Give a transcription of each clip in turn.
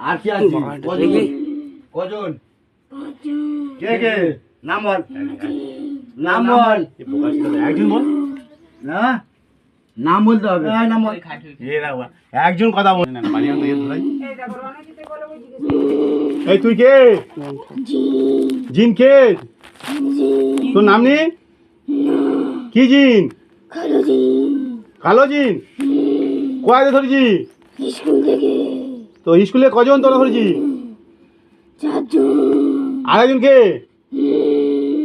আর কি আছে? কজন? কজন? কে কে? নাম বল। নাম বল। একজন বল। না? নাম বলতে হবে। নাম বল। এ না একজন কথা বল। না এই তুই কে? জিন কে? তোর নাম নেই কি জিন? কালো জিন। কোয়াতে ধরেছি স্কুল থেকে। তো স্কুলে কজন তোলা চারজন। আর একজন কে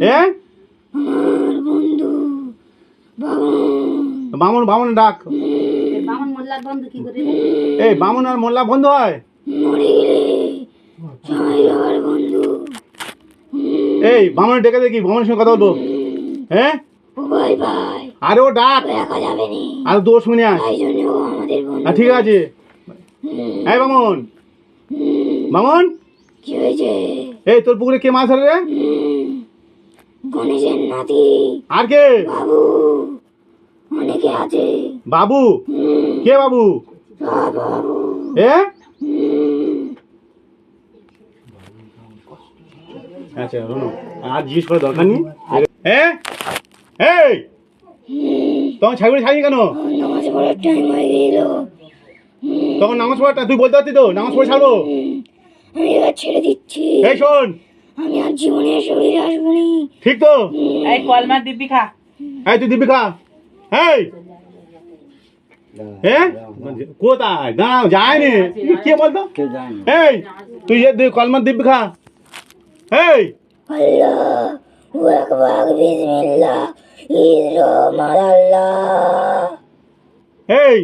হ্যাঁ বামন। বামন ডাক। এই বামন আর মোল্লা বন্ধ হয়? এই বামনে ডেকে দেখি বামনের সঙ্গে কথা বলব। হ্যাঁ? ভাই ভাই আরে ও ডাক। আর দোষ শুনে আয়। ঠিক আছে। এই বামন বামন কি হয়েছে? এই তোর পুকুরে কে মাছ ধরে গণেশের নাতি। আর কে? বাবু। অনেকে আছে। বাবু? কে বাবু? এ? আচ্ছা শোনো আর জিজ্ঞেস করার দরকার নেই। এ? এই! তখন ছাগল ছাড়ি কেন? টাইম হয়ে গেল। তখন নামাজ পড়াটা তুই বলতে পারতি তো? নামাজ পড়ে ছাড়বো? আমি এবার ছেড়ে দিচ্ছি। এই শোন। আমি আর জীবনে শরীরে আসব নি। ঠিক তো? এই কলমার দিব্যি খা। এই তুই দীপিকা এই! হ্যাঁ কোথায়? দাঁড়াও যায়নি। কে বলতো? এই তুই যে তুই কলমার দীপিকা এই! আল্লাহ আকবার বিসমিল্লাহ ইসরা মারাল্লাহ এই!